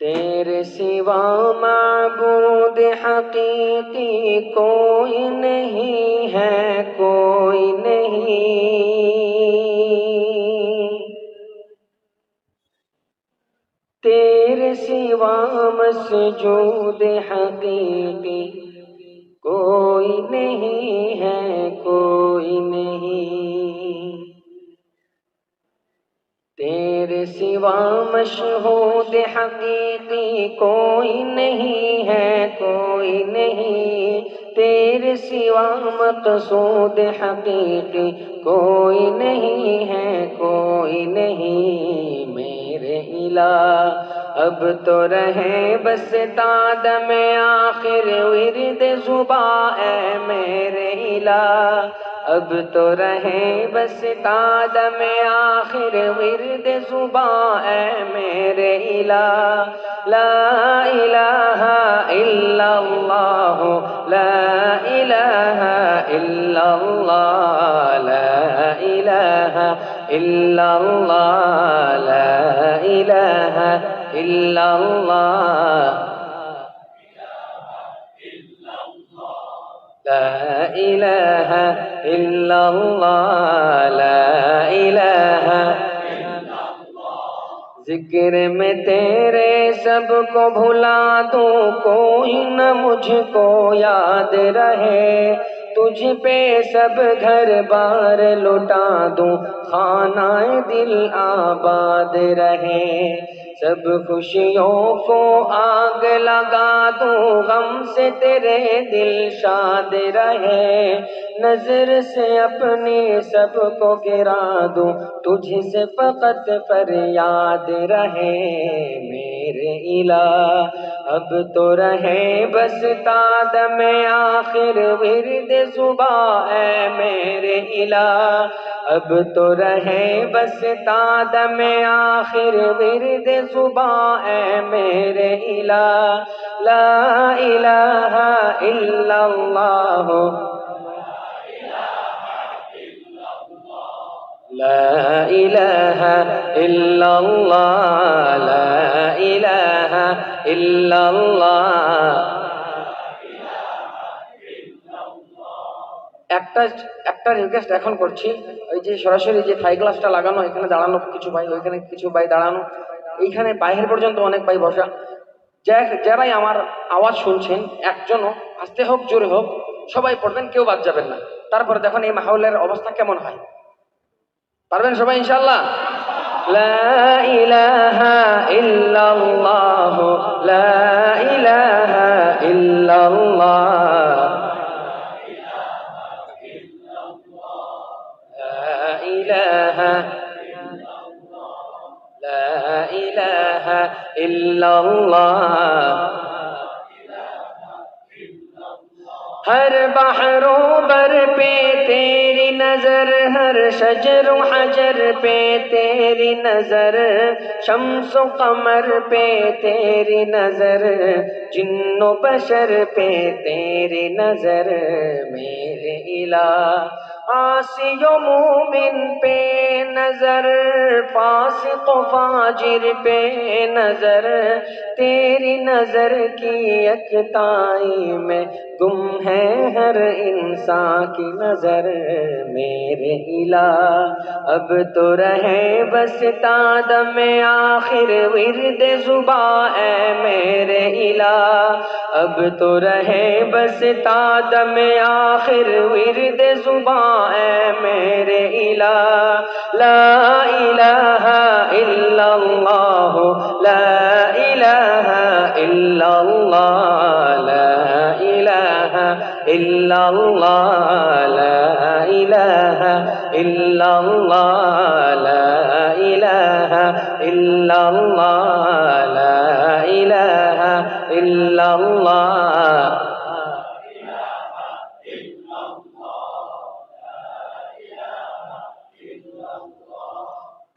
تیرے سوا معبود حقیقی کوئی نہیں ہے، کوئی نہیں۔ تیرے سوا مسجود حقیقی کوئی نہیں ہے تیرے سوا مشہود حقیقی کوئی نہیں ہے، کوئی نہیں۔ تیرے سوا مقصود حقیقی کوئی نہیں ہے، کوئی نہیں۔ میرے الہ، اب تو رہے بس تاد میں آخر، ورد زبا اے میرے الہ۔ اب تو رہے بس تاد میں آخر ورد زبا اے میرے الہ لا الہ الا اللہ لا الہ الا اللہ لا الہ الا اللہ لا الہ الا لا الہ الا اللہ لا الہ ذکر میں تیرے سب کو بھلا دوں، کوئی نہ مجھ کو یاد رہے۔ تجھ پہ سب گھر بار لٹا دوں، خانہ دل آباد رہے۔ سب خوشیوں کو آگ لگا دوں، غم سے تیرے دل شاد رہے۔ نظر سے اپنی سب کو گرا دوں، تجھ سے فقط فریاد رہے۔ میرے الہ، اب تو رہے بس تاد میں آخر ورد صبح اے میرے الہ، اب تو رہے بس تاد میں آخر ورد صبح اے میرے الہ، لا الہ الا اللہ۔ لا الہ الا اللہ لا الہ الا اللہ একটা একটা রিকোয়েস্ট এখন করছি ওই যে সরাসরি যে থাই গ্লাসটা লাগানো এখানে দাঁড়ানো কিছু ভাই ওইখানে কিছু ভাই দাঁড়ানো এইখানে বাইরের পর্যন্ত অনেক ভাই বসা যা- যারাই আমার আওয়াজ শুনছেন একজনও আস্তে হোক জোরে হোক সবাই পড়বেন কেউ বাদ যাবেন না তারপরে দেখুন এই মাহৌলের অবস্থা কেমন হয় পারবেন সবাই ইনশাল্লাহ لا إله إلا الله لا إله إلا الله لا إله لا إله إلا الله ہر بحر و بر پہ تیری نظر، ہر شجر و حجر پہ تیری نظر، شمس و قمر پہ تیری نظر، جن و بشر پہ تیری نظر، میرے الہ آسی و مومن پہ نظر، فاسق و فاجر پہ نظر۔ تیری نظر کی یکتائی میں گم ہے ہر انسان کی نظر۔ میرے الہ، اب تو رہے بس تاد میں آخر، ورد زبا اے میرے الہ۔ اب تو رہے بس تاد میں آخر ورد زبا اے میرے الہ لا الہ الا اللہ لا الہ الا اللہ لا الہ الا اللہ لا الہ الا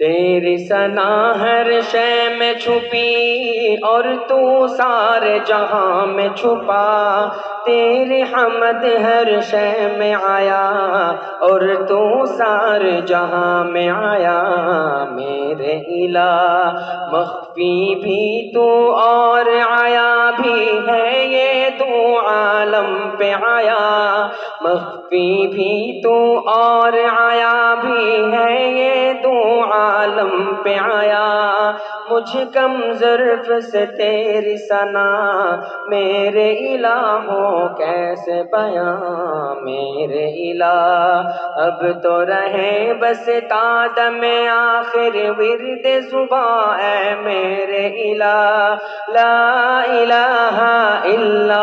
تیری سنا ہر شے میں چھپی اور تو سارے جہاں میں چھپا تیری حمد ہر شے میں آیا اور تو سارے جہاں میں آیا میرے الہ مخفی بھی تو اور آیا بھی ہے یہ تو عالم پہ آیا، مخفی بھی تو اور آیا بھی ہے، یہ تو عالم پہ آیا۔ مجھ کم ظرف سے تیری سنا میرے الہوں کیسے بیاں؟ میرے الہ، اب تو رہے بس تاد میں آخر ورد زباں۔ اے میرے الہ، لا الہ الا